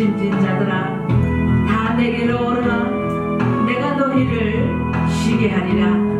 심진 자들아 다 내게로 오르라. 내가 너희를 쉬게 하리라.